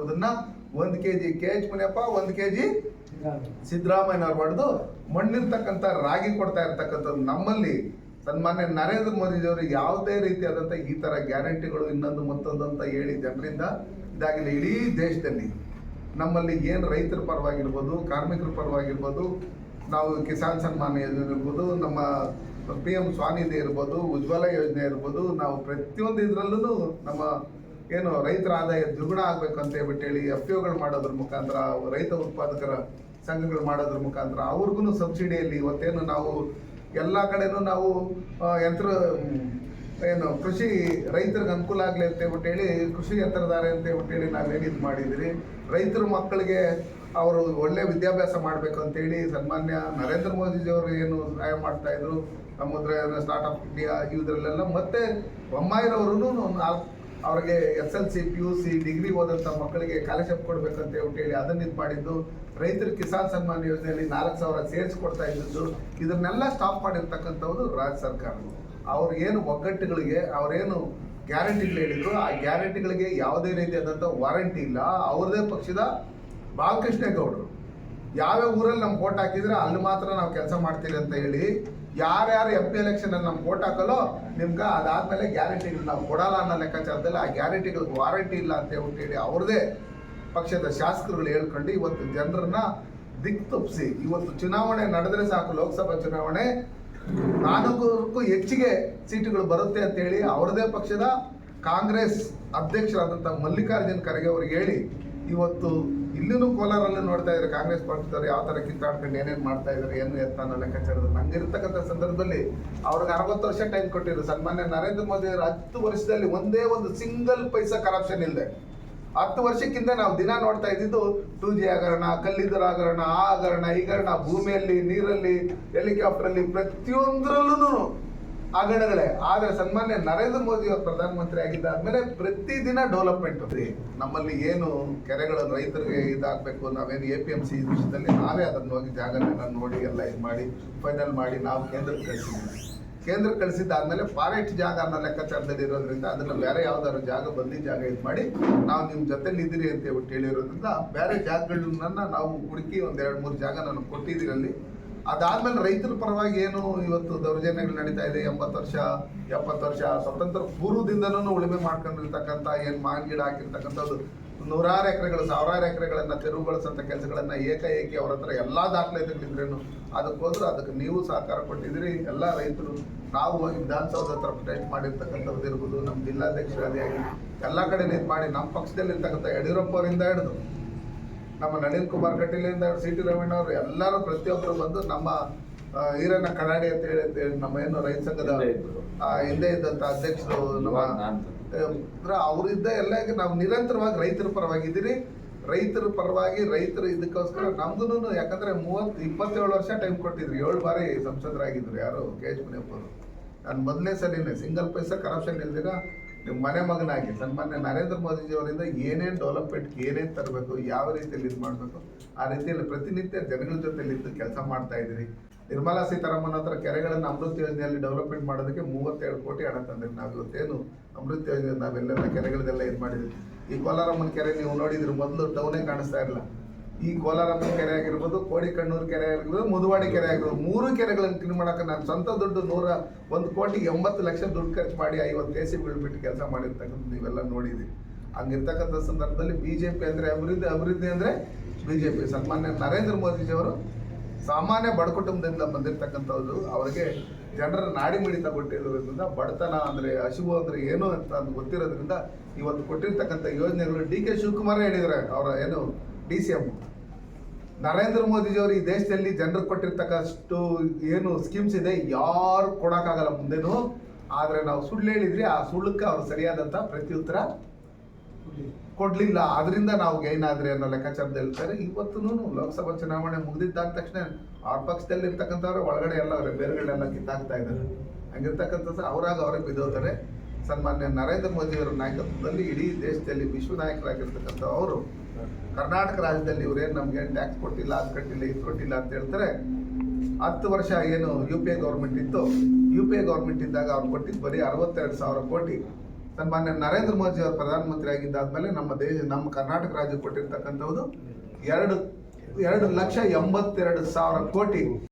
ಅಂತಕ್ಕಂಥದ್ದನ್ನ ಒಂದು K G K H Muniyappa ಒಂದು ಕೆ ಜಿ ಸಿದ್ದರಾಮಯ್ಯನವ್ರು ಪಡೆದು ಮಣ್ಣಿರ್ತಕ್ಕಂಥ ರಾಗಿ ಕೊಡ್ತಾ ಇರ್ತಕ್ಕಂಥದ್ದು ನಮ್ಮಲ್ಲಿ. ಸನ್ಮಾನ್ಯ ನರೇಂದ್ರ ಮೋದಿಜಿಯವರು ಯಾವುದೇ ರೀತಿಯಾದಂಥ ಈ ಥರ ಗ್ಯಾರಂಟಿಗಳು ಇನ್ನೊಂದು ಮತ್ತೊಂದು ಅಂತ ಹೇಳಿ ಜನರಿಂದ ಇದಾಗಿಲ್ಲ. ಇಡೀ ದೇಶದಲ್ಲಿ ನಮ್ಮಲ್ಲಿ ಏನು ರೈತರ ಪರವಾಗಿರ್ಬೋದು ಕಾರ್ಮಿಕರ ಪರವಾಗಿರ್ಬೋದು ನಾವು ಕಿಸಾನ್ ಸನ್ಮಾನ ಯೋಜನೆ ಇರ್ಬೋದು ನಮ್ಮ ಪಿ ಎಂ ಸ್ವಾನಿಧಿ ಇರ್ಬೋದು ಉಜ್ವಲ ಯೋಜನೆ ಇರ್ಬೋದು ನಾವು ಪ್ರತಿಯೊಂದು ಇದರಲ್ಲೂ ನಮ್ಮ ಏನು ರೈತರ ಆದಾಯ ದ್ವಿಗುಣ ಆಗ್ಬೇಕು ಅಂತ ಹೇಳಿ ಎಫ್ ಪಿಒಗಳು ಮಾಡೋದ್ರ ಮುಖಾಂತರ, ರೈತ ಉತ್ಪಾದಕರ ಸಂಘಗಳು ಮಾಡೋದ್ರ ಮುಖಾಂತರ ಅವ್ರಿಗೂ ಸಬ್ಸಿಡಿಯಲ್ಲಿ ಇವತ್ತೇನು ನಾವು ಎಲ್ಲ ಕಡೆನೂ ನಾವು ಯಂತ್ರ ಏನು ಕೃಷಿ ರೈತರಿಗೆ ಅನುಕೂಲ ಆಗಲಿ ಅಂತ ಹೇಳಿ ಕೃಷಿ ಯಂತ್ರಧಾರೆ ಅಂತ ಹೇಳ್ಬಿಟ್ಟು ಹೇಳಿ ನಾವು ಇದು ಮಾಡಿದಿರಿ ರೈತರ ಮಕ್ಕಳಿಗೆ ಅವರು ಒಳ್ಳೆ ವಿದ್ಯಾಭ್ಯಾಸ ಮಾಡಬೇಕು ಅಂತೇಳಿ ಸನ್ಮಾನ್ಯ ನರೇಂದ್ರ ಮೋದಿಜಿಯವರು ಏನು ಸಹಾಯ ಮಾಡ್ತಾಯಿದ್ರು ಸಮುದ್ರ ಸ್ಟಾರ್ಟ್ ಅಪ್ ಇಂಡಿಯಾ ಇದ್ರಲ್ಲೆಲ್ಲ ಮತ್ತೆ ಬೊಮ್ಮಾಯಿರವರು ಅವ್ರಿಗೆ S L C, P U C, degree ಓದಂಥ ಮಕ್ಕಳಿಗೆ ಸ್ಕಾಲರ್ಶಿಪ್ ಕೊಡ್ಬೇಕಂತ ಹೇಳಿ ಅದನ್ನ ಇದು ಮಾಡಿದ್ದು. ರೈತರ ಕಿಸಾನ್ ಸನ್ಮಾನ್ ಯೋಜನೆಯಲ್ಲಿ ನಾಲ್ಕು ಸಾವಿರ ಸೇರಿಸ್ಕೊಡ್ತಾ ಇದ್ದದ್ದು. ಇದನ್ನೆಲ್ಲ ಸ್ಟಾಪ್ ಮಾಡಿರ್ತಕ್ಕಂಥವ್ರು ರಾಜ್ಯ ಸರ್ಕಾರ ಅವ್ರು ಏನು ಒಗ್ಗಟ್ಟುಗಳಿಗೆ ಅವರೇನು ಗ್ಯಾರಂಟಿಗಳು ಹೇಳಿದ್ರು, ಆ ಗ್ಯಾರಂಟಿಗಳಿಗೆ ಯಾವುದೇ ರೀತಿಯಾದಂಥ ವಾರಂಟಿ ಇಲ್ಲ. ಅವ್ರದೇ ಪಕ್ಷದ ಬಾಲಕೃಷ್ಣೇಗೌಡರು ಯಾವ್ಯಾವ ಊರಲ್ಲಿ ನಮ್ಗೆ ಓಟ್ ಹಾಕಿದ್ರೆ ಅಲ್ಲಿ ಮಾತ್ರ ನಾವು ಕೆಲಸ ಮಾಡ್ತೀವಿ ಅಂತ ಹೇಳಿ ಯಾರ್ಯಾರು ಎಂ ಪಿ ಎಲೆಕ್ಷನ್ ಅಲ್ಲಿ ನಮ್ಗೆ ಓಟ್ ಹಾಕಲ್ಲೋ ನಿಮ್ಗೆ ಅದಾದ್ಮೇಲೆ ಗ್ಯಾರಂಟಿಗಳು ನಾವು ಕೊಡಲ್ಲ ಅನ್ನೋ ಲೆಕ್ಕಾಚಾರದಲ್ಲಿ ಆ ಗ್ಯಾರಂಟಿಗಳಿಗೆ ವಾರಂಟಿ ಇಲ್ಲ ಅಂತ ಹೇಳ್ಬಿಟ್ಟು ಹೇಳಿ ಅವ್ರದೇ ಪಕ್ಷದ ಶಾಸಕರುಗಳು ಹೇಳ್ಕೊಂಡು ಇವತ್ತು ಜನರನ್ನ ದಿಕ್ ಇವತ್ತು ಚುನಾವಣೆ ನಡೆದ್ರೆ ಸಾಕು, ಲೋಕಸಭಾ ಚುನಾವಣೆ ನಾಲ್ಕು ಹೆಚ್ಚಿಗೆ ಸೀಟುಗಳು ಬರುತ್ತೆ ಅಂತೇಳಿ ಅವ್ರದೇ ಪಕ್ಷದ ಕಾಂಗ್ರೆಸ್ ಅಧ್ಯಕ್ಷರಾದಂಥ ಮಲ್ಲಿಕಾರ್ಜುನ್ ಖರ್ಗೆ ಅವ್ರಿಗೆ ಹೇಳಿ ಇವತ್ತು ಇಲ್ಲಿನೂ ಕೋಲಾರಲ್ಲಿ ನೋಡ್ತಾ ಇದ್ದಾರೆ ಕಾಂಗ್ರೆಸ್ ಪಕ್ಷದವ್ರು ಯಾವ ಥರ ಕಿತ್ತಾಡ್ಕೊಂಡು ಏನೇನು ಮಾಡ್ತಾ ಇದ್ದಾರೆ ಏನು ಎತ್ತ ಅನ್ನೋ ಲೆಕ್ಕಾಚಾರದಲ್ಲಿ ಹಂಗಿರ್ತಕ್ಕಂಥ ಸಂದರ್ಭದಲ್ಲಿ ಅವ್ರಿಗೆ ಅರವತ್ತು ವರ್ಷ ಟೈಮ್ ಕೊಟ್ಟಿದ್ರು. ಸನ್ಮಾನ್ಯ ನರೇಂದ್ರ ಮೋದಿ ಅವರು ಹತ್ತು ವರ್ಷದಲ್ಲಿ ಒಂದೇ ಒಂದು ಸಿಂಗಲ್ ಪೈಸಾ ಕರಪ್ಷನ್ ಇಲ್ಲದೆ ಹತ್ತು ವರ್ಷಕ್ಕಿಂತ ನಾವು ದಿನ ನೋಡ್ತಾ ಇದ್ದಿದ್ದು ಟೂ ಜಿ ಹಗರಣ ಕಲ್ಲಿದ್ದರ ಹಗರಣ, ಆ ಹಗರಣ ಈಗರಣ ಭೂಮಿಯಲ್ಲಿ, ನೀರಲ್ಲಿ ಹೆಲಿಕಾಪ್ಟರ್ ಅಲ್ಲಿ ಪ್ರತಿಯೊಂದರಲ್ಲೂ ಹಗರಣಗಳೇ ಆದರೆ ಸನ್ಮಾನ್ಯ ನರೇಂದ್ರ ಮೋದಿ ಅವರು ಪ್ರಧಾನಮಂತ್ರಿ ಆಗಿದ್ದಾದ್ಮೇಲೆ ಪ್ರತಿದಿನ ಡೆವಲಪ್ಮೆಂಟ್ ನಮ್ಮಲ್ಲಿ ಏನು ಕೆರೆಗಳು ರೈತರಿಗೆ ಇದಾಗಬೇಕು, ನಾವೇನು ಎ ಪಿ ಎಂ ಸಿ ವಿಷಯದಲ್ಲಿ ನಾವೇ ಅದನ್ನು ಹೋಗಿ ಜಾಗನೆಲ್ಲ ನೋಡಿ, ಎಲ್ಲ ಇದು ಮಾಡಿ ಫೈನಲ್ ಮಾಡಿ ನಾವು ಕೇಂದ್ರಕ್ಕೆ ಕಳಿಸಿದ್ದೀವಿ. ಕೇಂದ್ರ ಕಳಿಸಿದ್ದಾದ್ಮೇಲೆ ಫಾರೆಸ್ಟ್ ಜಾಗ ಅನ್ನೋ ಲೆಕ್ಕಾಚಾರದಲ್ಲಿ ಇರೋದ್ರಿಂದ ಅದನ್ನ ಬೇರೆ ಯಾವ್ದಾದ್ರು ಜಾಗ, ಬಂದಿ ಜಾಗ ಇದು ಮಾಡಿ ನಾವು ನಿಮ್ಮ ಜೊತೆಲಿ ಇದ್ದೀರಿ ಅಂತ ಹೇಳಿರೋದ್ರಿಂದ ಬೇರೆ ಜಾಗಗಳನ್ನ ನಾವು ಹುಡುಕಿ ಒಂದ್ ಎರಡು ಮೂರು ಜಾಗ ನಾನು ಕೊಟ್ಟಿದ್ದೀರಿ ಅಲ್ಲಿ. ಅದಾದ್ಮೇಲೆ ರೈತರ ಪರವಾಗಿ ಏನು ಇವತ್ತು ದೌರ್ಜನ್ಯಗಳು ನಡೀತಾ ಇದೆ? ಎಂಬತ್ತು ವರ್ಷ, ಎಪ್ಪತ್ತು ವರ್ಷ, ಸ್ವತಂತ್ರ ಪೂರ್ವದಿಂದಲೂ ಉಳುಮೆ ಮಾಡ್ಕೊಂಡಿರ್ತಕ್ಕಂಥ ಏನು ಮಾವಿನ ಗಿಡ ಹಾಕಿರ್ತಕ್ಕಂಥದ್ದು ನೂರಾರು ಎಕರೆಗಳು, ಸಾವಿರಾರು ಎಕರೆಗಳನ್ನು ತೆರವುಗೊಳಿಸಂತ ಕೆಲಸಗಳನ್ನು ಏಕಾಏಕಿ ಅವ್ರ ಹತ್ರ ಎಲ್ಲ ದಾಖಲೆಗಳಿದ್ರೇನು ಅದಕ್ಕೋಸ್ಕರ ಅದಕ್ಕೆ ನೀವು ಸಹಕಾರ ಕೊಟ್ಟಿದ್ದೀರಿ. ಎಲ್ಲ ರೈತರು ನಾವು ವಿಧಾನಸೌಧ ಹತ್ರ ಪ್ರೊಟೆಸ್ಟ್ ಮಾಡಿರ್ತಕ್ಕಂಥದ್ದು ಇರ್ಬೋದು. ನಮ್ಮ ಜಿಲ್ಲಾಧ್ಯಕ್ಷರಾದಿಯಾಗಿ ಎಲ್ಲ ಕಡೆ ಇದು ಮಾಡಿ ನಮ್ಮ ಪಕ್ಷದಲ್ಲಿ ಇರ್ತಕ್ಕಂಥ ಯಡಿಯೂರಪ್ಪ ಅವರಿಂದ ಹಿಡಿದು ನಮ್ಮ ನಳಿನ್ ಕುಮಾರ್ ಕಟೀಲಿಂದ ಸಿ ಟಿ ರಮಣ್ಣ ಅವರು ಎಲ್ಲರೂ ಪ್ರತಿಯೊಬ್ಬರು ಬಂದು ನಮ್ಮ ಈರಣ್ಣ ಕಡಾಡಿ ಅಂತ ಹೇಳಿ ನಮ್ಮ ಏನು ರೈತ ಸಂಘದ ಹಿಂದೆ ಇದ್ರು. ಆ, ಹಿಂದೆ ಇದ್ದಂತ ಅಧ್ಯಕ್ಷರು ನಮ್ಮ ಅವರಿದ್ದ ಎಲ್ಲ ನಾವು ನಿರಂತರವಾಗಿ ರೈತರ ಪರವಾಗಿದ್ದೀರಿ. ರೈತರ ಪರವಾಗಿ ರೈತರು ಇದಕ್ಕೋಸ್ಕರ ನಮ್ದು ಯಾಕಂದ್ರೆ ಮೂವತ್ ಇಪ್ಪತ್ತೇಳು ವರ್ಷ ಟೈಮ್ ಕೊಟ್ಟಿದ್ರು. ಏಳು ಬಾರಿ ಸಂಸದರಾಗಿದ್ರು ಯಾರು ಕೆ ಎಚ್ ಮುನಿಯಪ್ಪ ಅವರು. ನಾನು ಮೊದಲನೇ ಸಲಿನೇ ಸಿಂಗಲ್ ಪೈಸಾ ಕರಪ್ಷನ್ ಇಲ್ದಿರ ನಿಮ್ಮ ಮನೆ ಮಗನಾಗಿ ಸನ್ಮಾನ್ಯ ನರೇಂದ್ರ ಮೋದಿಜಿ ಅವರಿಂದ ಏನೇನು ಡೆವಲಪ್ಮೆಂಟ್ ಏನೇನು ತರಬೇಕು, ಯಾವ ರೀತಿಯಲ್ಲಿ ಇದು ಮಾಡಬೇಕು, ಆ ರೀತಿಯಲ್ಲಿ ಪ್ರತಿನಿತ್ಯ ಜನಗಳ ಜೊತೆಲಿ ಇದ್ದು ಕೆಲಸ ಮಾಡ್ತಾ ಇದ್ದೀರಿ. ನಿರ್ಮಲಾ ಸೀತಾರಾಮನ್ ಹತ್ರ ಕೆರೆಗಳನ್ನು ಅಮೃತ ಯೋಜನೆಯಲ್ಲಿ ಡೆವಲಪ್ಮೆಂಟ್ ಮಾಡೋದಕ್ಕೆ ಮೂವತ್ತೇಳು ಕೋಟಿ ಹಣ ತಂದಿರಿ. ನಾವು ಇವತ್ತೇನು ಅಮೃತ ಯೋಜನೆ ನಾವೆಲ್ಲೆಲ್ಲ ಕೆರೆಗಳದೆಲ್ಲ ಇದು ಮಾಡಿದ್ವಿ. ಈ ಕೋಲಾರಮ್ಮನ ಕೆರೆ ನೀವು ನೋಡಿದ್ರೆ, ಮೊದಲು ಟೌನೇ ಕಾಣಿಸ್ತಾ ಇರಲಿಲ್ಲ. ಈ ಕೋಲಾರಮ್ಮ ಕೆರೆ ಆಗಿರ್ಬೋದು, ಕೋಡಿಕಣ್ಣೂರು ಕೆರೆ ಆಗಿರ್ಬೋದು, ಮುದುವಾಡಿ ಕೆರೆ ಆಗಿರ್ಬೋದು, ಮೂರು ಕೆರೆಗಳನ್ನು ಕ್ಲೀನ್ ಮಾಡಕ್ಕೆ ನಾನು ಸ್ವಂತ ದುಡ್ಡು ನೂರ ಒಂದು ಕೋಟಿ ಎಂಬತ್ತು ಲಕ್ಷ ದುಡ್ಡು ಖರ್ಚು ಮಾಡಿ ಐವತ್ತು ಎ ಸಿ ಬಿಟ್ಟು ಕೆಲಸ ಮಾಡಿರ್ತಕ್ಕಂಥ ನೀವೆಲ್ಲ ನೋಡಿದ್ದೀವಿ ಹಂಗಿರ್ತಕ್ಕಂಥ ಸಂದರ್ಭದಲ್ಲಿ ಬಿ ಜೆ ಪಿ ಅಂದರೆ ಅಭಿವೃದ್ಧಿ ಅಭಿವೃದ್ಧಿ ಅಂದರೆ ಬಿ ಜೆ ಪಿ ಸನ್ಮಾನ್ಯ ನರೇಂದ್ರ ಮೋದಿಜಿಯವರು ಸಾಮಾನ್ಯ ಬಡ ಕುಟುಂಬದಿಂದ ಬಂದಿರತಕ್ಕಂಥವ್ರು. ಅವರಿಗೆ ಜನರ ನಾಡಿ ಮಿಡಿತ ಕೊಟ್ಟಿರೋದ್ರಿಂದ, ಬಡತನ ಅಂದರೆ ಹಸಿವು ಅಂದರೆ ಏನು ಅಂತ ಅದು ಗೊತ್ತಿರೋದ್ರಿಂದ ಇವತ್ತು ಕೊಟ್ಟಿರ್ತಕ್ಕಂಥ ಯೋಜನೆಗಳು ಡಿ ಕೆ ಶಿವಕುಮಾರ್ ಹೇಳಿದ್ದಾರೆ. ಅವರ ಏನು ಡಿ ಸಿ ಎಂ. ನರೇಂದ್ರ ಮೋದಿಜಿಯವರು ಈ ದೇಶದಲ್ಲಿ ಜನರಿಗೆ ಕೊಟ್ಟಿರ್ತಕ್ಕಷ್ಟು ಏನು ಸ್ಕೀಮ್ಸ್ ಇದೆ, ಯಾರು ಕೊಡೋಕ್ಕಾಗಲ್ಲ ಮುಂದೇನು. ಆದರೆ ನಾವು ಸುಳ್ಳು ಹೇಳಿದ್ರಿ, ಆ ಸುಳ್ಳಕ್ಕೆ ಅವರು ಸರಿಯಾದಂಥ ಪ್ರತ್ಯುತ್ತರ ಕೊಡಲಿಲ್ಲ. ಅದರಿಂದ ನಾವು ಗೈನ್ ಆದ್ರೆ ಅನ್ನೋ ಲೆಕ್ಕಾಚಾರದಲ್ಲಿ ಹೇಳ್ತಾರೆ. ಇವತ್ತೂ ಲೋಕಸಭಾ ಚುನಾವಣೆ ಮುಗಿದಿದ್ದಾದ ತಕ್ಷಣ ಆ ಪಕ್ಷದಲ್ಲಿ ಇರ್ತಕ್ಕಂಥವ್ರು ಒಳಗಡೆ ಎಲ್ಲ ಅವರ ಬೇರುಗಳೆಲ್ಲ ಕಿತ್ತಾಕ್ತಾ ಇದ್ದಾರೆ. ಹಂಗಿರ್ತಕ್ಕಂಥ ಅವರಾಗ ಅವರೇ ಬಿದ್ದೋತಾರೆ ಸನ್ಮಾನ್ಯ ನರೇಂದ್ರ ಮೋದಿಯವರ ನಾಯಕತ್ವದಲ್ಲಿ ಇಡೀ ದೇಶದಲ್ಲಿ ವಿಶ್ವ ನಾಯಕರಾಗಿರ್ತಕ್ಕಂಥ ಅವರು ಕರ್ನಾಟಕ ರಾಜ್ಯದಲ್ಲಿ ಇವರೇನು ನಮ್ಗೆ ಟ್ಯಾಕ್ಸ್ ಕೊಟ್ಟಿಲ್ಲ, ಅದು ಕಟ್ಟಿಲ್ಲ, ಇದು ಕೊಟ್ಟಿಲ್ಲ ಅಂತ ಹೇಳ್ತಾರೆ. ಹತ್ತು ವರ್ಷ ಏನು ಯು ಪಿ ಎ ಗೌರ್ಮೆಂಟ್ ಇತ್ತು. ಯು ಪಿ ಎ ಗೌರ್ಮೆಂಟ್ ಇದ್ದಾಗ ಅವ್ರು ಕೊಟ್ಟಿದ್ದು ಬರೀ ಅರವತ್ತೆರಡು ಸಾವಿರ ಕೋಟಿ. ಸನ್ಮಾನ್ಯ ನರೇಂದ್ರ ಮೋದಿ ಅವರು ಪ್ರಧಾನಮಂತ್ರಿ ಆಗಿದ್ದಾದ್ಮೇಲೆ ನಮ್ಮ ದೇಶ, ನಮ್ಮ ಕರ್ನಾಟಕ ರಾಜ್ಯ ಕೊಟ್ಟಿರ್ತಕ್ಕಂಥದ್ದು ಎರಡು ಎರಡು ಲಕ್ಷ ಎಂಬತ್ತೆರಡು ಸಾವಿರ ಕೋಟಿ.